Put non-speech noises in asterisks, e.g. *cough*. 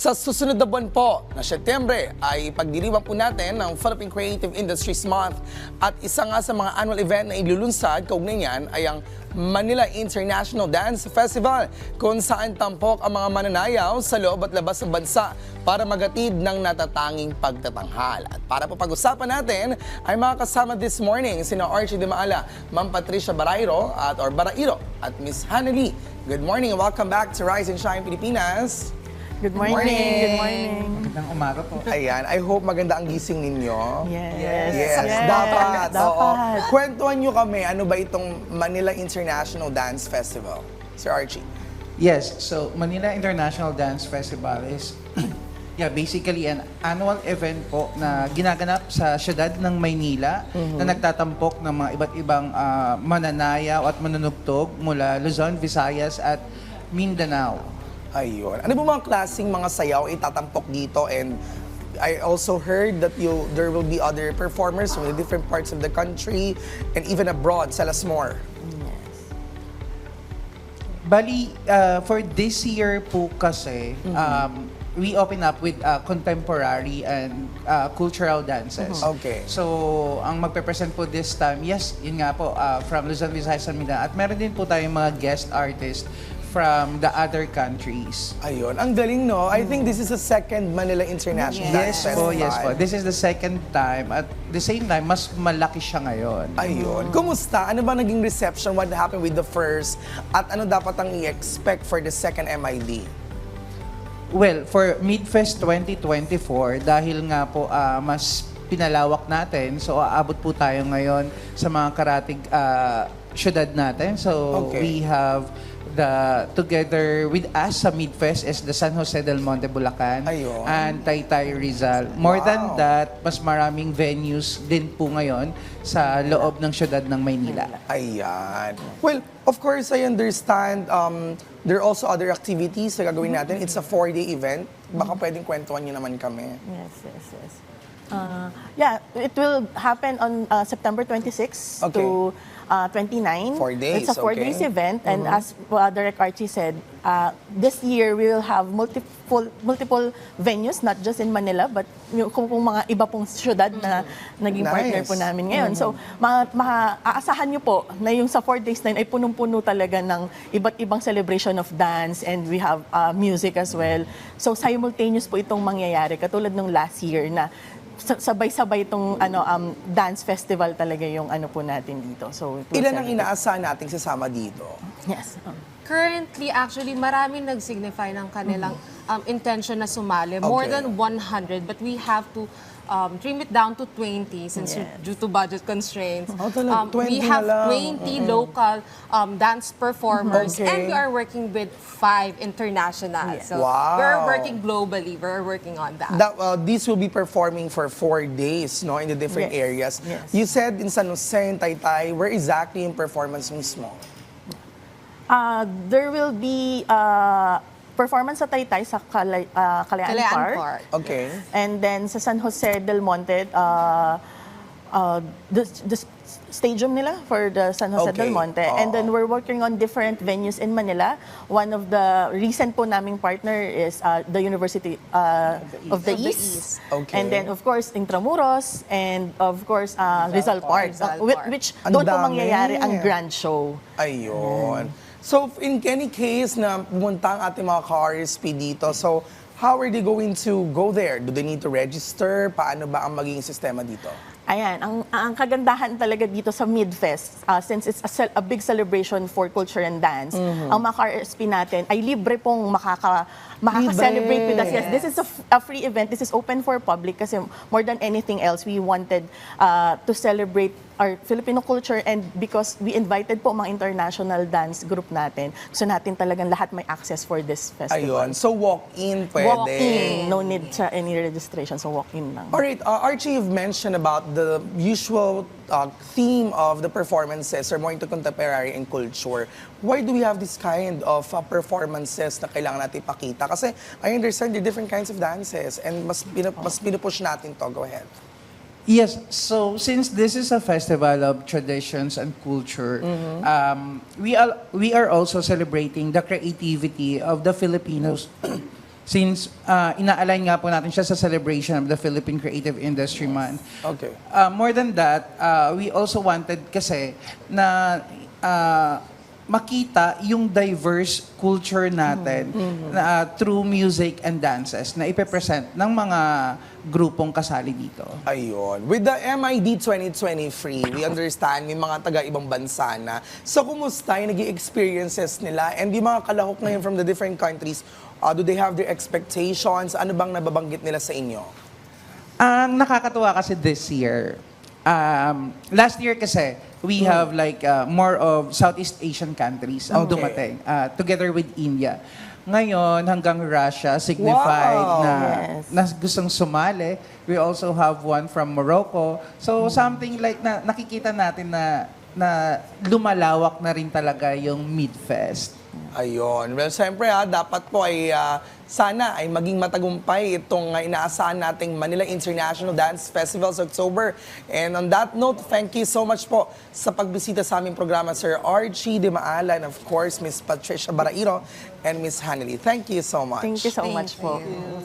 Sa susunod na buwan po na Setyembre ay pagdiriwang po natin ng Philippine Creative Industries Month at isa nga sa mga annual event na ilulunsad kaugnay niyan ay ang Manila International Dance Festival kung saan tampok ang mga mananayaw sa loob at labas ng bansa para magatid ng natatanging pagtatanghal. At para po pag-usapan natin ay mga kasama this morning sina Archie De Maala, Ma'am Patricia Barairo at or Barairo at Miss Hannah Lee. Good morning and welcome back to Rise and Shine Pilipinas. Good morning. morning. Good morning. Magandang umaga po. Ayan, I hope maganda ang gising ninyo. Yes. Yes, dapat. Oo. Dapat. Kwentuhan nyo kami, ano ba itong Manila International Dance Festival? Sir Archie. Yes, so Manila International Dance Festival is *clears throat* yeah, basically an annual event po na ginaganap sa siyudad ng Maynila na nagtatampok ng mga iba't ibang ah, mananayaw at manunugtog mula Luzon, Visayas at Mindanao. Ayun. Ano ba mga klaseng mga sayaw itatampok dito and I also heard that you there will be other performers from the different parts of the country and even abroad. Tell us more. Bali, uh, for this year po kasi, um, we open up with uh, contemporary and uh, cultural dances. Okay. So, ang magpe-present po this time, yes, yun nga po, uh, from Luzon, Visayas, and Mindanao. At meron din po tayong mga guest artists from the other countries. Ayun. Ang galing, no? I think this is the second Manila International Dance Yes po, Festival. yes po. This is the second time. At the same time, mas malaki siya ngayon. Ayun. Kumusta? Ano ba naging reception? What happened with the first? At ano dapat ang i-expect for the second MID? Well, for Midfest 2024, dahil nga po ah, mas pinalawak natin, so aabot po tayo ngayon sa mga karatig ah, syudad natin. So Okay. we have the together with us sa Midfest is the San Jose del Monte Bulacan Ayun. and Taytay Rizal. More Wow. than that, mas maraming venues din po ngayon sa loob ng syudad ng Maynila. Ayan. Well, of course, I understand um, there are also other activities na gagawin natin. It's a four-day event. Baka pwedeng kwentuhan nyo naman kami. Yes, yes, yes. Uh, yeah, it will happen on uh, September 26 Okay. to uh, 29. Four days, It's a four okay. days event, and as uh, Direct Archie said, uh, this year we will have multiple multiple venues, not just in Manila, but yung, kung, kung mga iba pong syudad na naging Nice. partner po namin ngayon. So, ma, ma- aasahan niyo po na yung sa four days na yun ay punong-puno talaga ng iba't ibang celebration of dance and we have uh, music as well. So, simultaneous po itong mangyayari katulad nung last year na sabay-sabay itong ano um, dance festival talaga yung ano po natin dito. So, Ilan ang inaasahan nating sasama dito? Yes. Um, Currently, actually, maraming nag-signify ng kanilang um, intention na sumali. More Okay. than 100, but we have to um, trim it down to 20 since Yes. due to budget constraints. Oh, talaga? 20 we na have lang. 20 local um, dance performers Okay. and we are working with five international. Yes. So Wow. we're working globally. We're working on that. That, uh, these will be performing for four days no, in the different Yes. areas. Yes. You said in San Jose and Taytay, where exactly yung performance mismo? Uh, there will be uh, performance sa Taytay sa Kalay, uh, Kalayaan, Kalayaan Park. Park. Okay. And then sa San Jose del Monte, uh, uh, the, the stadium nila for the San Jose Okay. del Monte. Oo. And then we're working on different venues in Manila. One of the recent po naming partner is uh, the University uh, of the Of the East. East. Okay. And then of course Intramuros and of course uh, Rizal Park. Rizal Uh, which Ang doon po mangyayari ang grand show. Ayun. So, in any case na pumunta ang ating mga ka-RSP dito, so, how are they going to go there? Do they need to register? Paano ba ang magiging sistema dito? Ayan, ang, ang kagandahan talaga dito sa Midfest, uh, since it's a, cel- a big celebration for culture and dance, Mm-hmm. ang mga RSP natin ay libre pong makaka, makaka-celebrate with us. Yes, this is a, a free event. This is open for public kasi more than anything else, we wanted uh, to celebrate our Filipino culture and because we invited po mga international dance group natin, gusto natin talagang lahat may access for this festival. Ayun. So, walk-in pwede. Walk-in, no need sa any registration, so walk-in lang. Alright, uh, Archie, you've mentioned about the usual uh, theme of the performances are more into contemporary and culture. Why do we have this kind of uh, performances na kailangan natin ipakita? Kasi I understand there are different kinds of dances and mas, pinu- mas pinupush natin to. Go ahead. Yes, so since this is a festival of traditions and culture, um, we are we are also celebrating the creativity of the Filipinos *clears throat* since uh, ina-align nga po natin siya sa celebration of the Philippine Creative Industry Month. Okay. Uh, more than that, uh, we also wanted kasi na uh, makita yung diverse culture natin na, uh, through music and dances na ipepresent ng mga grupong kasali dito. Ayun. With the MID 2023, we understand may mga taga-ibang bansa na. So, kumusta yung naging experiences nila? And yung mga kalahok ngayon from the different countries, uh, do they have their expectations? Ano bang nababanggit nila sa inyo? Ang nakakatuwa kasi this year, um, last year kasi, we have like uh, more of Southeast Asian countries ang Okay. dumating uh, together with India. Ngayon, hanggang Russia signified Wow! na, Yes. na gustong sumali. We also have one from Morocco. So, something like na nakikita natin na na lumalawak na rin talaga yung Midfest. Ayun. Well, siyempre ha, dapat po ay ah, sana ay maging matagumpay itong uh, inaasahan nating Manila International Dance Festival sa October. And on that note, thank you so much po sa pagbisita sa aming programa, Sir Archie De Maala, and of course, Miss Patricia Barairo and Miss Hanley. Thank you so much. Thank you so Thank much po. you.